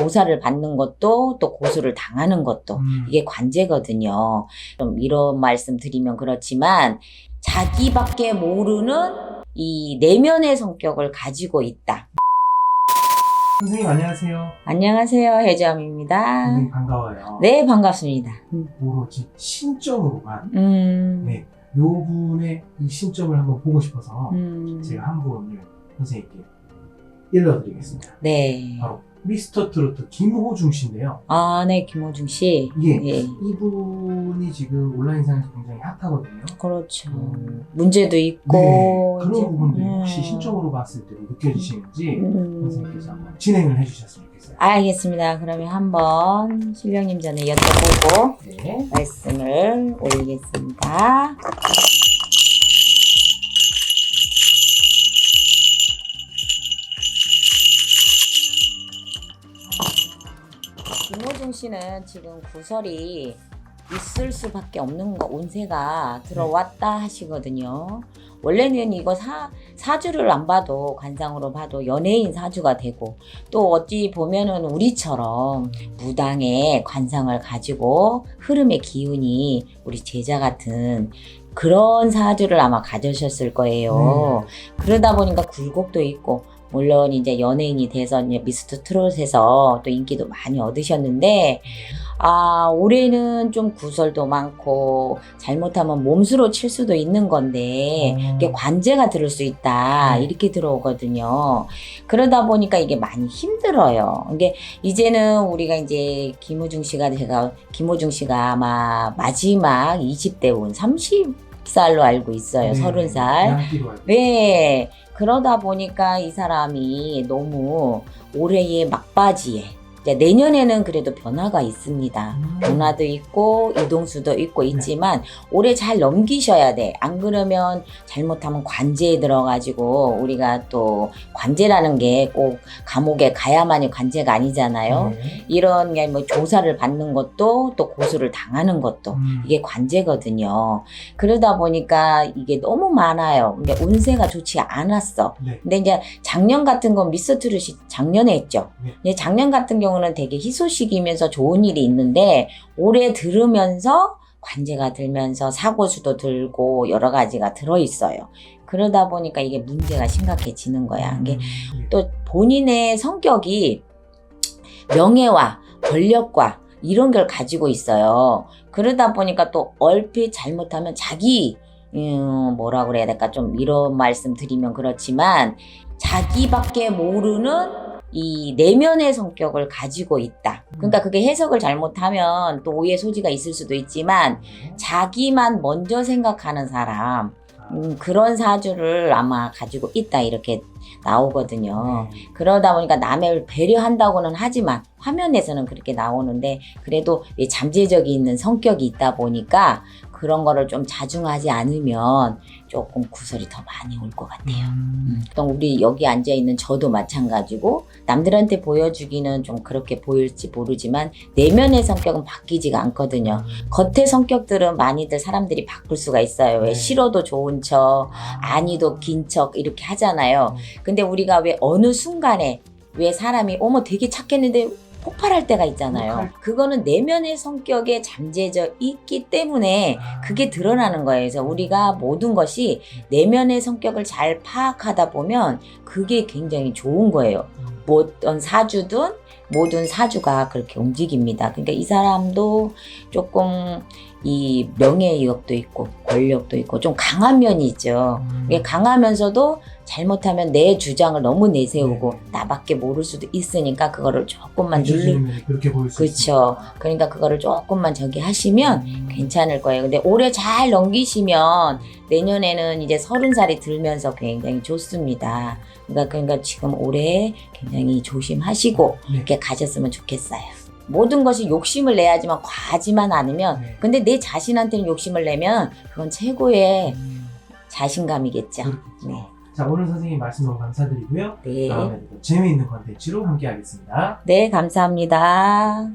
조사를 받는 것도 또 고소를 당하는 것도 음. 이게 관제거든요. 좀 이런 말씀 드리면 그렇지만 자기밖에 모르는 이 내면의 성격을 가지고 있다. 선생님 안녕하세요. 안녕하세요. 해주암입니다. 선생님 반가워요. 네, 반갑습니다. 오로지 신점으로만 음, 네, 요 분의 이 신점을 한번 보고 싶어서 음, 제가 한 분을 선생님께 일러드리겠습니다. 네. 바로 미스터 트로트 김호중 씨인데요. 아, 네, 김호중 씨. 예, 예. 이분이 지금 온라인 상에서 굉장히 핫하거든요. 그렇죠. 음. 문제도 네, 있고. 그런 이제, 부분들이 음. 혹시 신점으로 봤을 때 느껴지시는지 음. 선생님께서 한번 진행을 해주셨으면 좋겠어요. 알겠습니다. 그러면 한번 신령님 전에 여쭤보고 네. 말씀을 올리겠습니다. 씨는 지금 구설이 있을 수밖에 없는 거 운세가 들어왔다 하시거든요. 원래는 이거 사, 사주를 안 봐도 관상으로 봐도 연예인 사주가 되고 또 어찌 보면은 우리처럼 무당의 관상을 가지고 흐름의 기운이 우리 제자 같은 그런 사주를 아마 가져셨을 거예요. 그러다 보니까 굴곡도 있고 물론 이제 연예인이 돼서 이제 미스터 트롯에서 또 인기도 많이 얻으셨는데 아 올해는 좀 구설도 많고 잘못하면 몸수로 칠 수도 있는 건데 어. 이게 관제가 들을 수 있다 네. 이렇게 들어오거든요. 그러다 보니까 이게 많이 힘들어요. 이게 이제는 우리가 이제 김호중 씨가 제가 김호중 씨가 아마 마지막 20대 운 30살로 알고 있어요. 네, 30살. 양띠로 알고 네. 그러다 보니까 이 사람이 너무 올해의 막바지에 이제 내년에는 그래도 변화가 있습니다. 음. 변화도 있고 이동수도 있고 있지만 올해 잘 넘기셔야 돼. 안 그러면 잘못하면 관제에 들어가지고 우리가 또 관제라는 게 꼭 감옥에 가야만이 관제가 아니잖아요. 네. 이런 게 뭐 조사를 받는 것도 또 고소를 당하는 것도 음. 이게 관제거든요. 그러다 보니까 이게 너무 많아요. 이게 운세가 좋지 않았어. 네. 근데 이제 작년 같은 건 미스터 트롯이 작년에 했죠. 네. 작년 같은 경우 는 되게 희소식이면서 좋은 일이 있는데 올해 들으면서 관제가 들면서 사고수도 들고 여러 가지가 들어 있어요. 그러다 보니까 이게 문제가 심각해지는 거야. 이게 음, 예. 또 본인의 성격이 명예와 권력과 이런 걸 가지고 있어요. 그러다 보니까 또 얼핏 잘못하면 자기 음, 뭐라 그래야 될까 좀 이런 말씀 드리면 그렇지만 자기밖에 모르는 이 내면의 성격을 가지고 있다. 그러니까 그게 해석을 잘못하면 또 오해 소지가 있을 수도 있지만 네. 자기만 먼저 생각하는 사람 아, 음, 그런 사주를 아마 가지고 있다 이렇게 나오거든요. 네. 그러다 보니까 남을 배려한다고는 하지만 화면에서는 그렇게 나오는데 그래도 이 잠재적이 있는 성격이 있다 보니까 그런 거를 좀 자중하지 않으면 조금 구설이 더 많이 올 것 같아요. 음, 음, 또 우리 여기 앉아 있는 저도 마찬가지고 남들한테 보여주기는 좀 그렇게 보일지 모르지만 내면의 성격은 바뀌지가 않거든요. 겉의 성격들은 많이들 사람들이 바꿀 수가 있어요. 왜 네. 싫어도 좋은 척, 아니도 긴 척 이렇게 하잖아요. 근데 우리가 왜 어느 순간에 왜 사람이 어머 되게 착했는데 폭발할 때가 있잖아요. 그거는 내면의 성격에 잠재져 있기 때문에 아. 그게 드러나는 거예요. 그래서 우리가 모든 것이 내면의 성격을 잘 파악하다 보면 그게 굉장히 좋은 거예요. 음, 뭐 어떤 사주든 모든 사주가 그렇게 움직입니다. 그러니까 이 사람도 조금 이 명예욕도 있고 권력도 있고 좀 강한 면이 있죠. 음. 이게 강하면서도 잘못하면 내 주장을 너무 내세우고 네. 나밖에 모를 수도 있으니까 그거를 조금만 비주얼이면 그렇게 보일. 있습니다. 그러니까 그거를 조금만 저기 하시면 음. 괜찮을 거예요. 근데 올해 잘 넘기시면 내년에는 이제 서른 살이 들면서 굉장히 좋습니다. 그러니까, 그러니까 지금 올해 굉장히 조심하시고 네. 이렇게 가셨으면 좋겠어요. 모든 것이 욕심을 내야지만 과하지만 않으면 네. 근데 내 자신한테는 욕심을 내면 그건 최고의 음, 자신감이겠죠. 그렇겠죠. 네. 자 오늘 선생님 말씀 너무 감사드리고요. 네. 다음에도 재미있는 컨텐츠로 함께 하겠습니다. 네, 감사합니다.